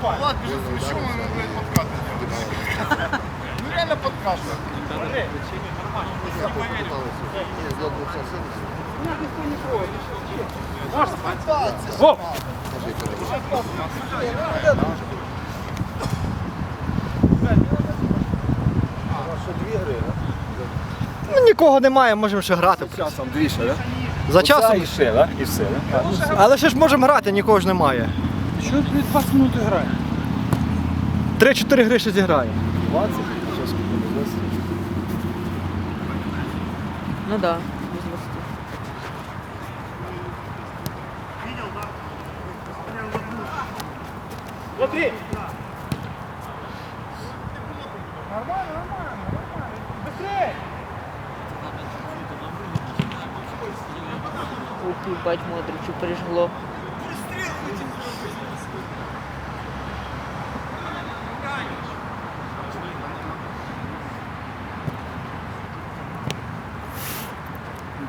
Влад бежит с мячом, и ему, блядь, подкаты делает. Ну реально подкаты. Ну, нікого немає, можемо ще грати. Часом дві ще, да? За часом. і ще, да? І все, да? Але ще ж можемо грати, нікого ж немає. Що тобі 20 минут грає? 3-4 гриші зіграє. зіграю. 20? Зараз 20. Ну так, да, без 20. Смотри! Нормально, нормально, нормально. Быстрее! Ух, бать, Модричу прижгло.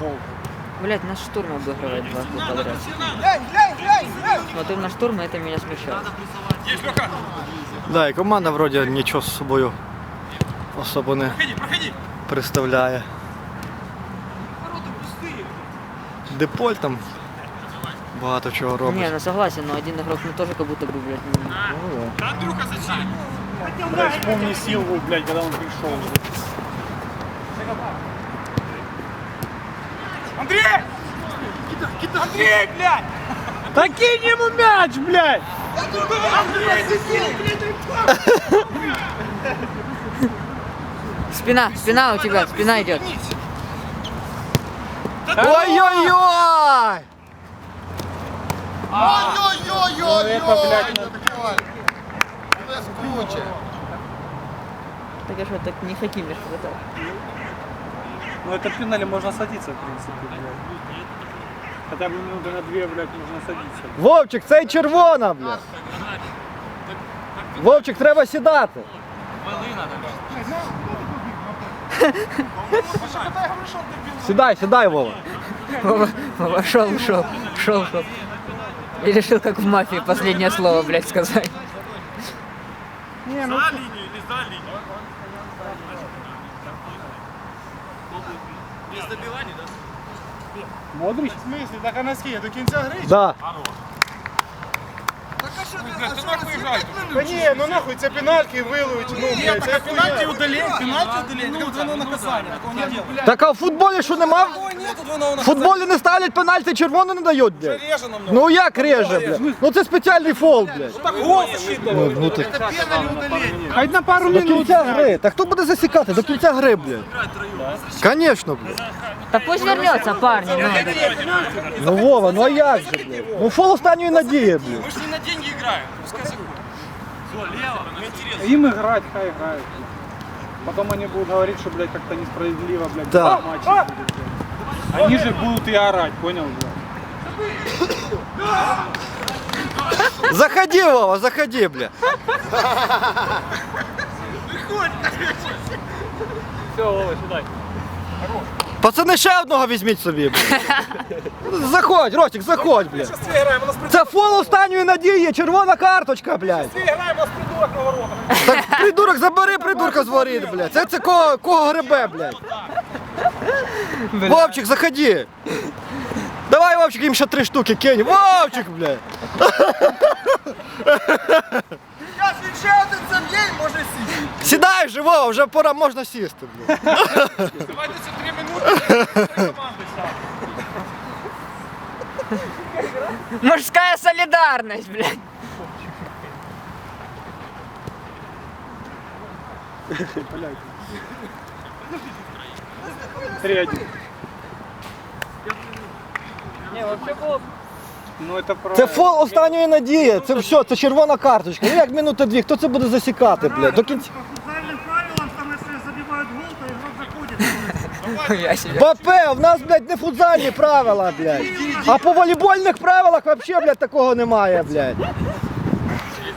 Долго. Блять, наш штурм обыгрывает два года подряд. Смотрю на штурм, и это меня смущает. Да, і команда вроді нічого з собою особо не представляє. Деполь там багато чого робить. Не, ну согласен, но один игрок ну тоже как будто бы, блядь, ну, Блядь, вспомни Силву, блядь, когда он пришел. Андрей! Андрей, блядь! Да кинь ему мяч, блядь! Спина, спина у тебя, спина идет. Ой-ой-ой! Ой-ой-ой-ой-ой! это, блядь, Без круче. Так а что, так не Хакимиш хватал. Ну это пенали можно садиться, в принципе, блядь. Хотя бы минуты на две, блядь, можно садиться. Вовчик, це й червона, бля. Вовчик, треба сідати. Сідай, сідай, Вова. Вова шел, ушел, шел, шел. И решил, как в мафии, последнее слово, блядь, сказать. Модрич? В смысле? Так а на скільки? До кінця гри? Да. Та ні, ну нахуй, це пенальки вилують, ну, блядь, це пенальки удалень, пенальки удалень, ну, двойное наказание, такого не делают. Так а в футболі що нема? В футболі не ставлять пенальти, червону не дають, блядь. Ну як реже, блядь? Ну це спеціальний фол, блядь. Ну, ну, ти... Хоть на пару До минут. кінця гри. Та хто буде засікати? До кінця гри, блядь. Конечно, блядь. Да пусть вернется, парни, ну. Ну Вова, ну а як же, блядь? Ну фол останньої надії, блядь. Им играть, хай играют. Потом они будут говорить, что, блядь, как-то несправедливо, блядь, Да. матчи будет, блядь. Они же будут и орать, понял, блядь? Заходи, Вова, заходи, бля. Все, Вова, сюда. Пацани, ще одного візьміть собі. Бля. Заходь, Ростик, заходь, бля. Це фол останньої надії, червона карточка, блядь. Так придурок, забери придурка з воріт, блядь. Це, це кого, кого гребе, блядь. Вовчик, заходи. Давай, Вовчик, їм ще три штуки кинь. Вовчик, блядь. Я ще один заб'є, може сісти. Сідай вже, Вова, вже пора можна сісти, блядь. Давайте це три минути. Мужская солидарность, блядь. Три один. Ну это про... Це фол останньої надії. Це все, це червона карточка. Ну як минута дві, хто це буде засікати, блядь? До кінця. футбольным правилам, там если забивают гол, то игрок заходит. Я себе. Папе, в нас, блядь, не футзальні правила, блядь. А по волейбольних правилах вообще, блядь, такого немає, блядь.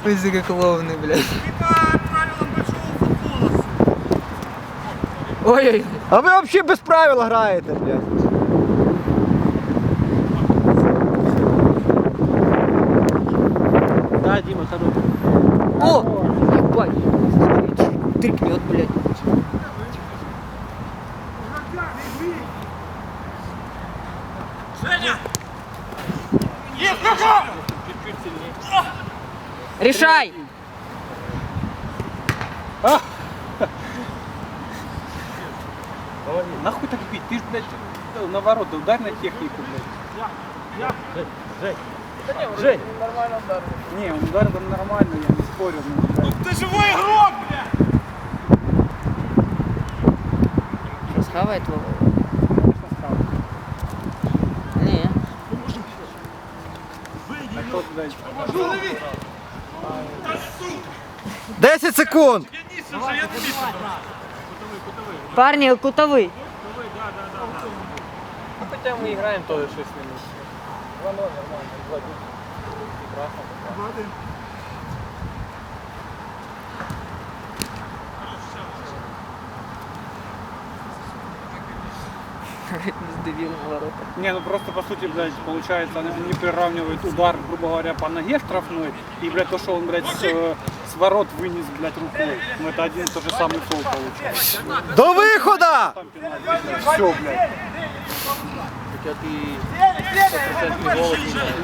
Вы за как клоуны, блядь. И по правилам большого футбола. Ой-ой. А ви вообще без правил граєте, блядь. Да, Дима, хороший. О! Ебать! Трикнет, блядь. Решай! Нахуй так бить? Ты ж, блядь, на ворота ударь на технику, блядь. Жень, Не, он удар там нормально, я не спорю. Ну, блядь. Ти живий игрок, бля! Схавает Вова? Конечно, стал. Не. А тот, блядь, 10 секунд. Парни, кутовый. Хотя мы играем тоже 6 минут. Сдавил на ворота. Не, ну просто по сути, блядь, получается, они не приравнивают удар, грубо говоря, по ноге штрафной, и, блядь, то, что он, блядь, с, э, с ворот вынес, блядь, рукой. Ну это один и тот же самый фол получается. До все, блядь.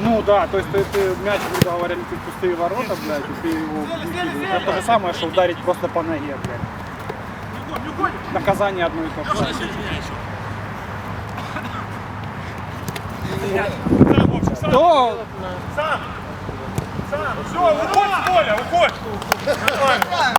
Ну да, то есть ты, ты мяч, грубо говоря, летит в пустые ворота, блядь, и ты его выкидываешь. Это то же самое, что ударить просто по ноге, блядь. Наказание одно и то же. То Все, уходь с поля, уходь!